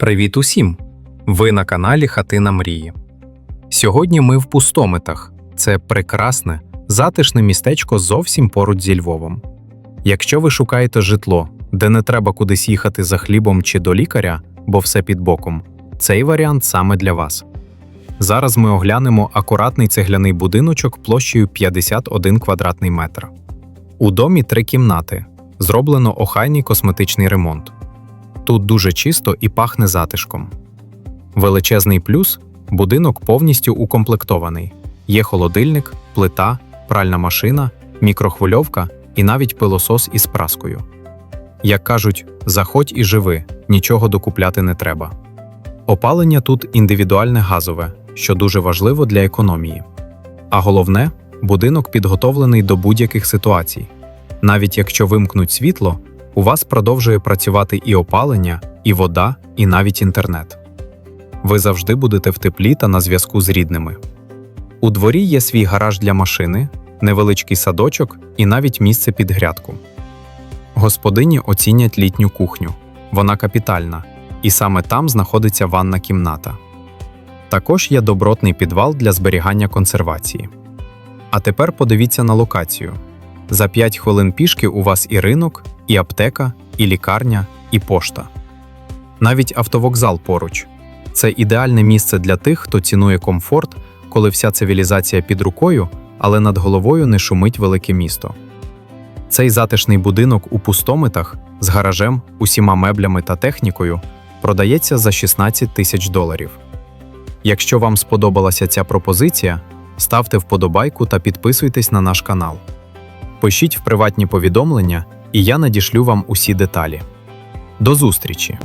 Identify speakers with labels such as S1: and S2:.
S1: Привіт усім! Ви на каналі Хатина Мрії. Сьогодні ми в Пустомитах. Це прекрасне, затишне містечко зовсім поруч зі Львовом. Якщо ви шукаєте житло, де не треба кудись їхати за хлібом чи до лікаря, бо все під боком, цей варіант саме для вас. Зараз ми оглянемо акуратний цегляний будиночок площею 51 квадратний метр. У домі три кімнати. Зроблено охайний косметичний ремонт. Тут дуже чисто і пахне затишком. Величезний плюс будинок повністю укомплектований. Є холодильник, плита, пральна машина, мікрохвильовка і навіть пилосос із праскою. Як кажуть, заходь і живи, нічого докупляти не треба. Опалення тут індивідуальне газове, що дуже важливо для економії. А головне, будинок підготовлений до будь-яких ситуацій. Навіть якщо вимкнуть світло, у вас продовжує працювати і опалення, і вода, і навіть інтернет. Ви завжди будете в теплі та на зв'язку з рідними. У дворі є свій гараж для машини, невеличкий садочок і навіть місце під грядку. Господині оцінять літню кухню. Вона капітальна, і саме там знаходиться ванна кімната. Також є добротний підвал для зберігання консервації. А тепер подивіться на локацію. За 5 хвилин пішки у вас і ринок, і аптека, і лікарня, і пошта. Навіть автовокзал поруч. Це ідеальне місце для тих, хто цінує комфорт, коли вся цивілізація під рукою, але над головою не шумить велике місто. Цей затишний будинок у пустомитах з гаражем, усіма меблями та технікою продається за 16 тисяч доларів. Якщо вам сподобалася ця пропозиція, ставте вподобайку та підписуйтесь на наш канал. Пишіть в приватні повідомлення, і я надішлю вам усі деталі. До зустрічі!